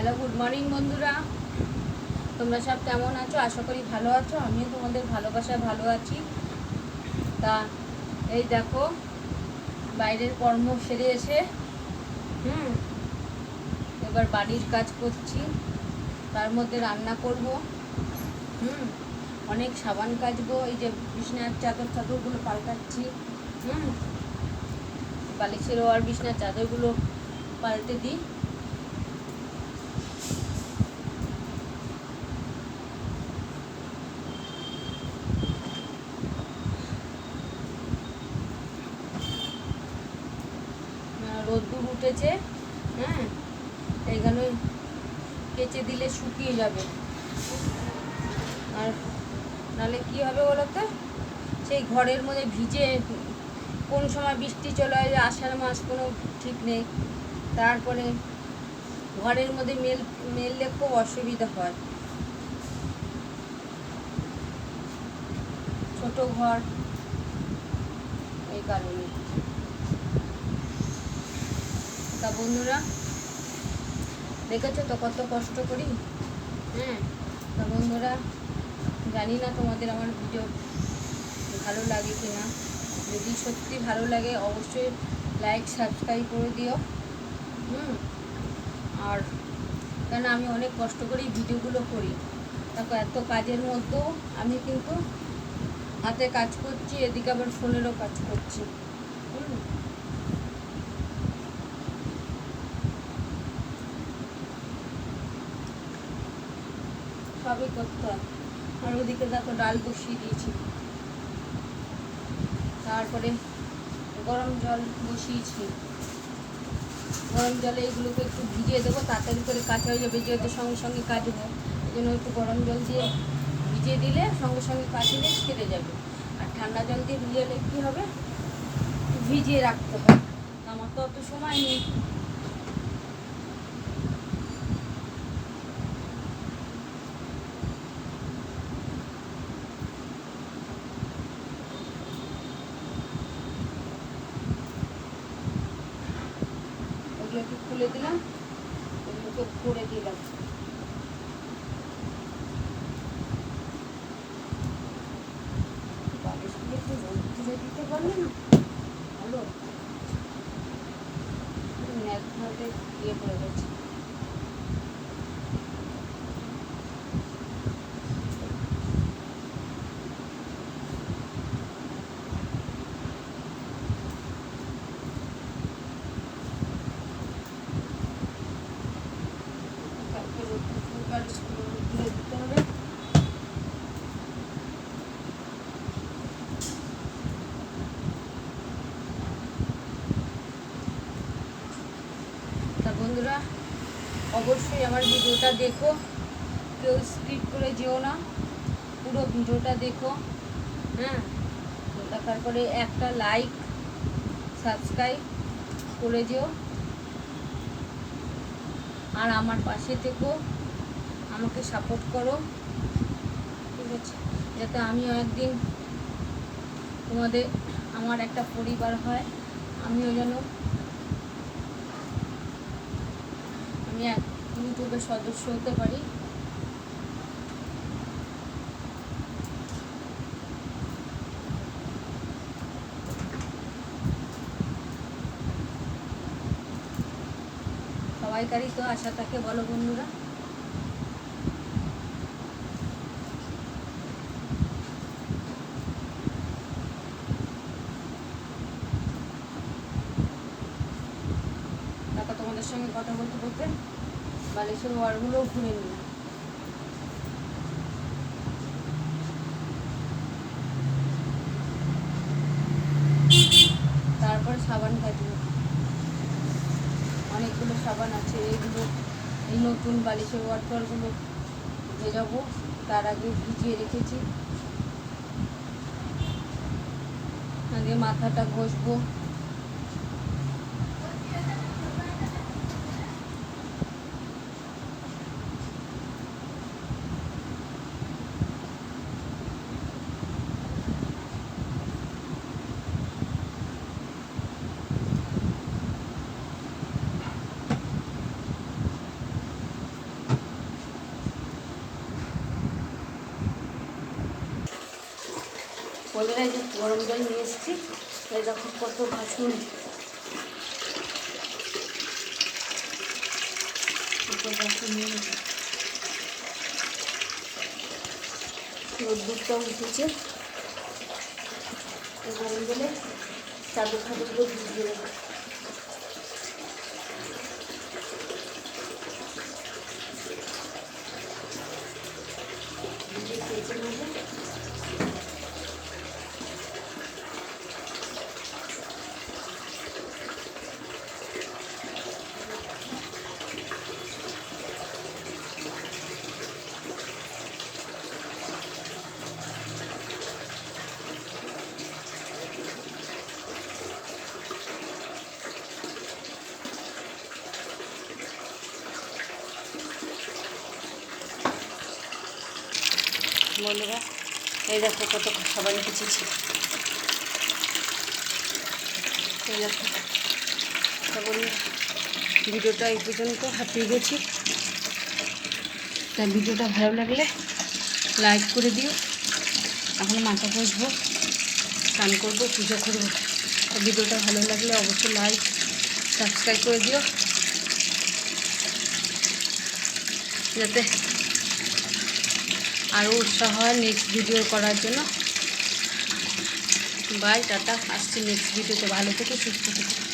Hello good morning বন্ধুরা। তোমরা সব কেমন আছো? আশা করি ভালো আছো। আমিও তোমাদের ভালোবাসায় ভালো আছি। তা, এই দেখো, বাইরের কর্ম সেরে এসে, হুম, এবার বাড়ির কাজ করছি। তার মধ্যে রান্না করব, হুম, অনেক সাবান কাচবো, এই যে বিছনার চাদর চাদরগুলো পাল্টাচ্ছি, হুম, বালিশের আর বিছনার চাদরগুলো পাল্টে দিই। রোদ্দুর উঠেছে হ্যাঁ? এইখানে কেচে দিলে শুকিয়ে যাবে। আর নাহলে কি হবে বলো তো সেই ঘরের মধ্যে ভিজে কোন সময় বৃষ্টি চলে আসে, আষাঢ় মাস কোনো ঠিক নেই। তারপরে ঘরের মধ্যে মেল, মেললে খুব অসুবিধা হয়। ছোট ঘর, এই কারণে। তা বন্ধুরা, দেখেছ তো কত কষ্ট করি? হ্যাঁ তা বন্ধুরা, জানি না তোমাদের আমার ভিডিও ভালো লাগে কি না। যদি সত্যি ভালো লাগে, অবশ্যই লাইক সাবস্ক্রাইব করে দিও। হুম, আর কেন আমি অনেক কষ্ট করেই ভিডিওগুলো করি। দেখো, এত কাজের মধ্যেও আমি কিন্তু হাতে কাজ করছি, এদিকে আবার ফোনেরও কাজ করছি। সবই করতে হয়। আর ওদিকে দেখো ডাল বসিয়ে দিয়েছি। তারপরে গরম জল বসিয়েছি। গরম জলে এগুলোকে একটু ভিজিয়ে দেবো, তাড়াতাড়ি করে কাঁচা হয়ে যাবে, যেহেতু সঙ্গে সঙ্গে কাটবো। এই জন্য একটু গরম জল দিয়ে ভিজিয়ে দিলে সঙ্গে সঙ্গে কাটলে ছেড়ে যাবে। আর ঠান্ডা জল দিয়ে ভিজালে কী হবে? ভিজিয়ে রাখতে হবে। আমার তো অত সময় নেই। খুলে দিলাম। এগুলোকে ভরে দিলাম। দিতে না? ভালো। ন্যাকভাবে ইয়ে পড়ে গেছে তারপরে রোদ্দুর বালিশগুলো রোদ্দুরে দিতে হবে তা বন্ধুরা, অবশ্যই আমার ভিডিওটা দেখো। কেউ স্কিপ করে যেও না। পুরো ভিডিওটা দেখো। হ্যাঁ? দেখার পরে একটা লাইক সাবস্ক্রাইব করে যেও। আর আমার পাশে থেকো। আমাকে সাপোর্ট করো। ঠিক আছে? যাতে আমিও একদিন তোমাদের, আমার একটা পরিবার হয়। আমিও যেন আমি ইউটিউবের সদস্য হতে পারি। সবাইকারই তো আশা থাকে বলো বন্ধুরা তারপর তোমাদের সঙ্গে কথা বলতে বলতে বালিশের ওয়ারগুলোও ঘুরে নিলাম। তারপর সাবান কাটবো অনেকগুলো সাবান আছে, এইগুলো, এই নতুন বালিশের ওয়াটারগুলো ভেজাবো, তার আগে ভিজিয়ে রেখেছি। আগে মাথাটা ঘষবো বন্ধুরা এই যে গরম জল নিয়ে এসেছি এই দেখো কত বাসন কত নিয়ে এসেছি। রোদ্দুরটাও উঠেছে। গরম জলে চাদর ফাদরগুলো ভিজিয়ে দেবো বন্ধুরা, এই দেখো কত খাবার রেখেছি এই ভিডিওটা এই পর্যন্ত হাঁপিয়ে গেছি। তা ভিডিওটা ভালো লাগলে লাইক করে দিও। এখন মাথা বসবো স্নান করব, পুজো করব। ভিডিওটা ভালো লাগলে অবশ্যই লাইক, সাবস্ক্রাইব করে দিও। যাতে আরও উৎসাহ হয় নেক্সট ভিডিও করার জন্য। বাই, টাটা, আসছি নেক্সট ভিডিওতে ভালো থেকে, সুস্থ থেকে।